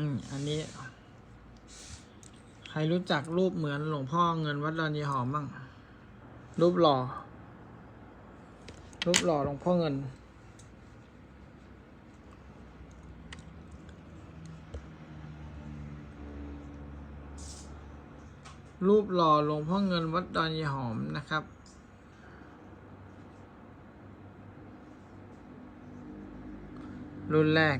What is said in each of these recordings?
อืม อันนี้ ใครรู้จักรูปเหมือนหลวงพ่อเงินวัดดอนยีหอมบ้าง รูปหล่อ รูปหล่อหลวงพ่อเงิน รูปหล่อหลวงพ่อเงินวัดดอนยีหอมนะครับรุ่นแรก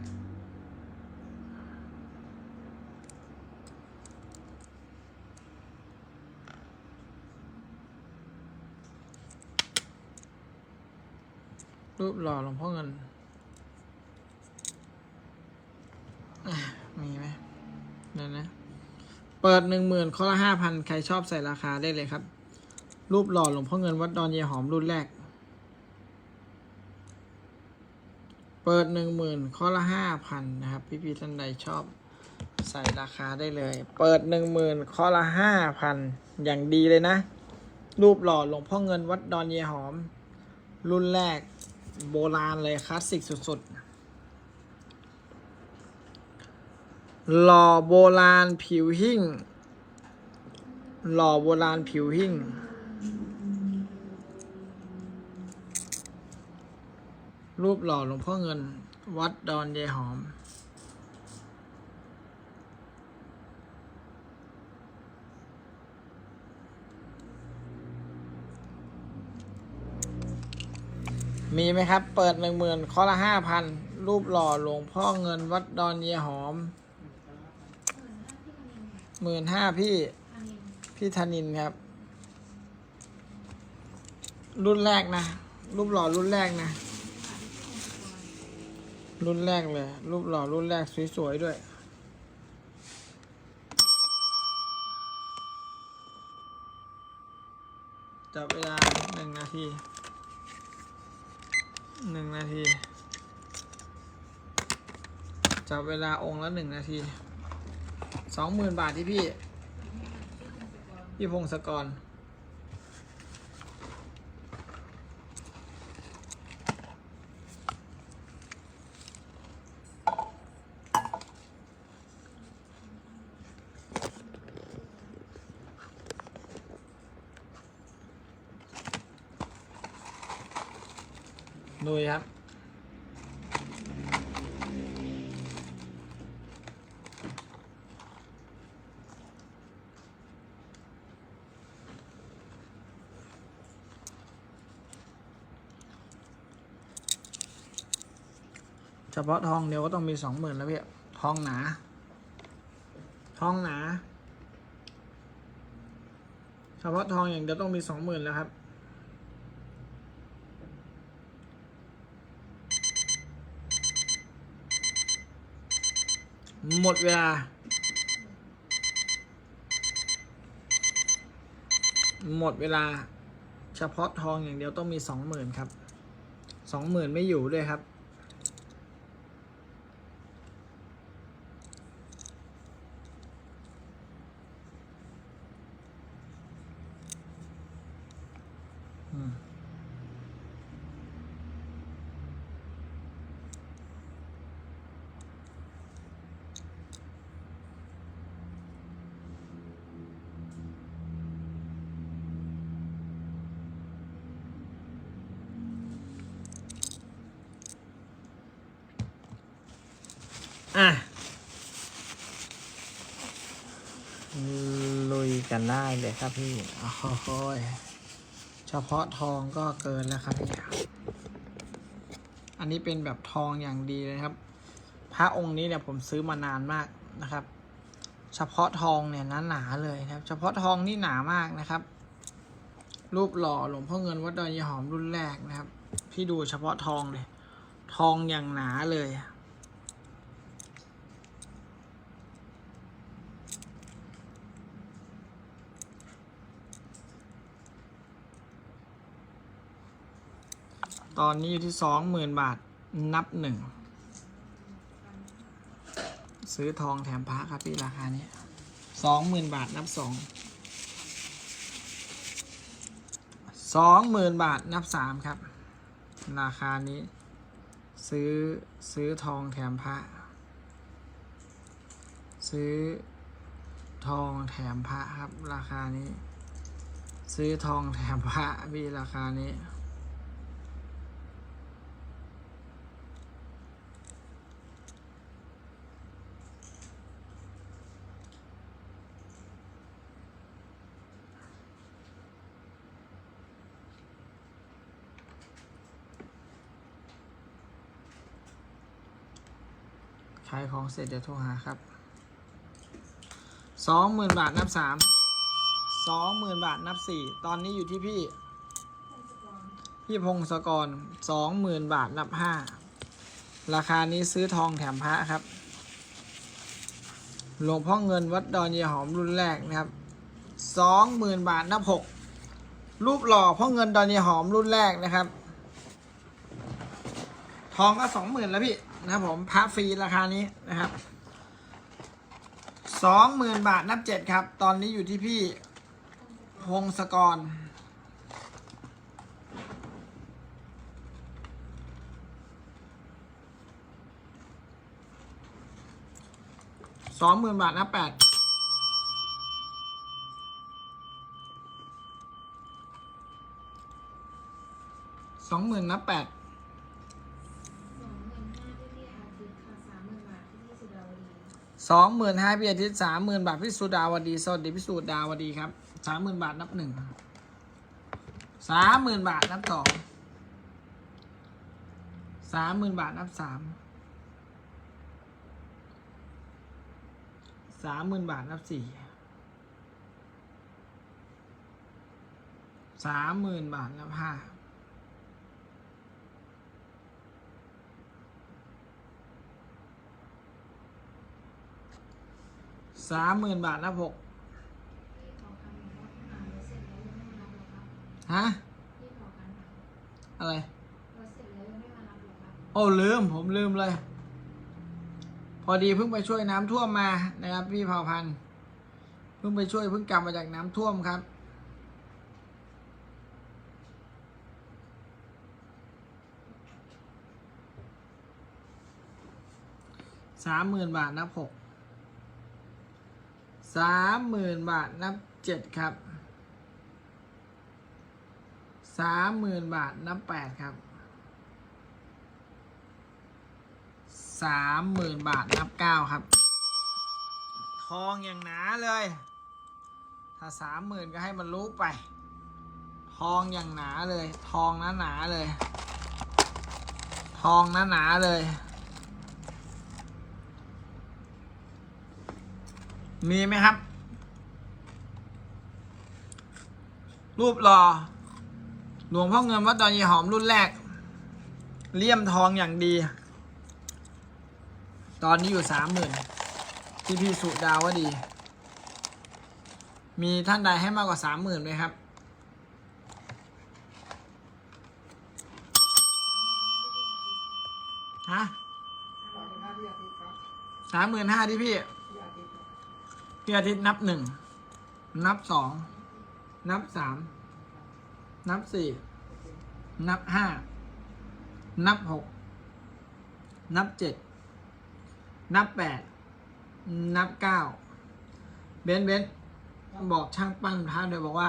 รูปหล่อหลวงพ่อเงิน มีไหมเดี๋ยวนะ เปิดหนึ่งหมื่นข้อละห้าพันใครชอบใส่ราคาได้เลยครับ รูปหล่อหลวงพ่อเงินวัดดอนเยหอมรุ่นแรก เปิดหนึ่งหมื่นข้อละห้าพันนะครับ พี่พี่ท่านใดชอบใส่ราคาได้เลย เปิดหนึ่งหมื่นข้อละห้าพันอย่างดีเลยนะ รูปหล่อหลวงพ่อเงินวัดดอนเยหอม รุ่นแรก โบราณเลยคลาสสิกสุดๆ หล่อโบราณผิวหิ่งหล่อโบราณผิวหิ่งรูปหล่อหลวงพ่อเงิน วัดดอนเยหอม มีไหมครับ เปิดหนึ่งหมื่นข้อละห้าพันรูปหล่อหลวงพ่อเงินวัดดอนเยหอมหมื่นห้าพี่ พี่ธนินครับ รุ่นแรกนะ รูปหล่อรุ่นแรกนะ รุ่นแรกเลย รูปหล่อรุ่นแรกสวยๆด้วยจับเวลาหนึ่งนาที หนึ่งนาที จับเวลาองค์ละหนึ่งนาทีสองหมื่นบาทที่พี่ พี่พงศกร ดูครับ เฉพาะทองเดียวก็ต้องมีสองหมื่นแล้วพี่ทองหนา ทองหนา เฉพาะทองอย่างเดียวต้องมีสองหมื่นแล้วครับ หมดเวลา หมดเวลา เฉพาะทองอย่างเดียวต้องมีสองหมื่นครับสองหมื่นไม่อยู่ด้วยครับ อะลุยกันได้เลยครับพี่โอ้โหเฉพาะทองก็เกินแล้วครับพี่อันนี้เป็นแบบทองอย่างดีเลยครับ พระองค์นี้เนี่ยผมซื้อมานานมากนะครับ เฉพาะทองเนี่ยหนาหนาๆเลยนะครับ เฉพาะทองนี่หนามากนะครับ รูปหล่อหลวงพ่อเงินวัดดอยยายหอมรุ่นแรกนะครับ พี่ดูเฉพาะทองเลย ทองอย่างหนาเลย ตอนนี้อยู่ที่สองหมื่นบาทนับหนึ่ง ซื้อทองแถมพระครับพี่ราคานี้สองหมื่นบาทนับสองสองหมื่นบาทนับสามครับ ราคานี้ ซื้อซื้อทองแถมพระ ซื้อทองแถมพระครับ ราคานี้ ซื้อทองแถมพระพี่ราคานี้ ขายของเสร็จเดี๋ยวโทรหาครับสองหมื่นบาทนับสามสองหมื่นบาทนับสี่ตอนนี้อยู่ที่พี่ พี่พงศกรสองหมื่นบาทนับห้าราคานี้ซื้อทองแถมพระครับ หลวงพ่อเงินวัดดอนเยหอมรุ่นแรกนะครับสองหมื่นบาทนับหกรูปหล่อพ่อเงินดอนเยหอมรุ่นแรกนะครับ ทองก็สองหมื่นแล้วพี่ นะครับผมพระฟรีราคานี้นะครับสองหมื่นบาทนับเจ็ดครับ ตอนนี้อยู่ที่พี่พงศกร สองหมื่นบาทนับแปดสองหมื่นนับแปด สองหมื่นห้าพี่อาทิตย์สามหมื่นบาทที่สุดาวดีสองหมื่นห้าพี่อาทิสามหมื่นบาทพี่สุดาวดีสวัสดีพี่สุดาวดีครับสามหมื่นบาทนับหนึ่งสามหมื่นบาทนับสองสามหมื่นบาทนับสามสามหมื่นบาทนับสี่สามหมื่นบาทนับห้า สามหมื่นบาทนับหกพี่ขอคำหนึ่งว่าอ่านแล้วเสร็จแล้วยังไม่มารับหรอครับฮะพี่ขอคำหนึ่งอะไรเราเสร็จแล้วยังไม่มารับหรอครับโอ้ลืม ผมลืมเลย พอดีเพิ่งไปช่วยน้ำท่วมมานะครับ พี่เผ่าพันธุ์เพิ่งไปช่วยเพิ่งกลับมาจากน้ำท่วมครับสามหมื่นบาทนับหก สามหมื่นบาทนับเจ็ดครับสามหมื่นบาทนับแปดครับสามหมื่นบาทนับเก้าครับ ทองอย่างหนาเลย ถ้าสามหมื่นก็ให้มันรู้ไป ทองอย่างหนาเลย ทองหนาหนาเลย ทองหนาหนาเลย มีไหมครับ รูปหล่อหลวงพ่อเงินวัดดอนยีหอมรุ่นแรก เลี่ยมทองอย่างดี ตอนนี้อยู่สามหมื่นที่พี่สุดาวว่าดี มีท่านใดให้มากกว่าสามหมื่นไหมครับ ฮะสามหมื่นห้าที่พี่ พี่อาทิตย์นับหนึ่ง นับสอง นับสาม นับสี่ นับห้า นับหก นับเจ็ด นับแปด นับเก้า เบนเบนบอกช่างปั้นพระเลยบอกว่า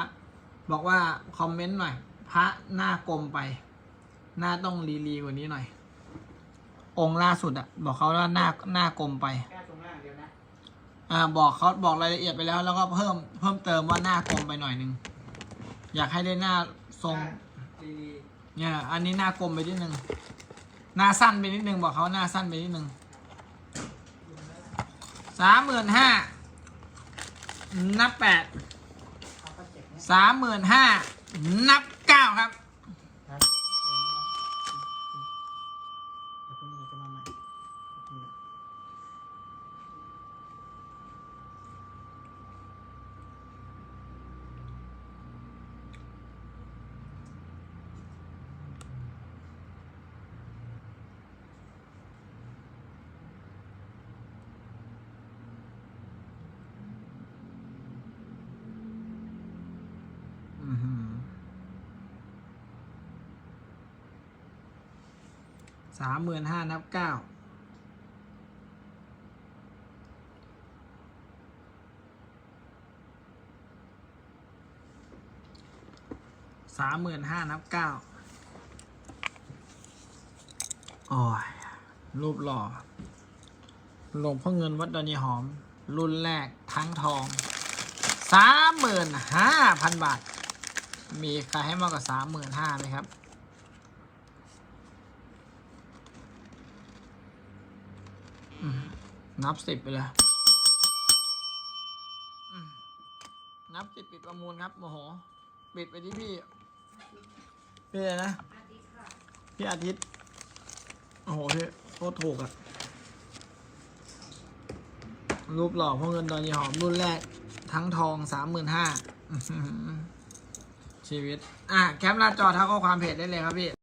บอกว่าคอมเมนต์หน่อย พระหน้ากลมไป หน้าต้องรีรีกว่านี้หน่อย องค์ล่าสุดอะบอกเขาว่าหน้าหน้ากลมไป อ่าบอกเขาบอกรายละเอียดไปแล้ว แล้วก็เพิ่มเพิ่มเติมว่าหน้ากลมไปหน่อยนึง อยากให้ได้หน้าทรงดีเนี่ยอันนี้หน้ากลมไปนิดนึงหน้าสั้นไปนิดนึงบอกเขาหน้าสั้นไปนิดนึงสามหมื่นห้านับแปดๆเขาก็เจ็บเนี่ยสามหมื่นห้านับเก้าครับครับ สามหมื่นห้านับเก้าสามหมื่นห้านับเก้าอ๋อรูปหล่อ หลวงพ่อเงินวัดดอนยีหอม รุ่นแรกทั้งทองสามหมื่นห้าพันบาท มีใครให้มากกว่าสามหมื่นห้าไหมครับ นับสิบไปเลยนับสิบปิดประมูลครับโมโห ปิดไปที่พี่ พี่อะไรนะ พี่อาทิตย์ โอ้โหพี่โคตรถูกอะรูปหล่อพ่อเงินดอนยีหอมรุ่นแรก ทั้งทองสามหมื่นห้าชีวิต อะ แคปหน้าจอทักข้อความเพจได้เลยครับพี่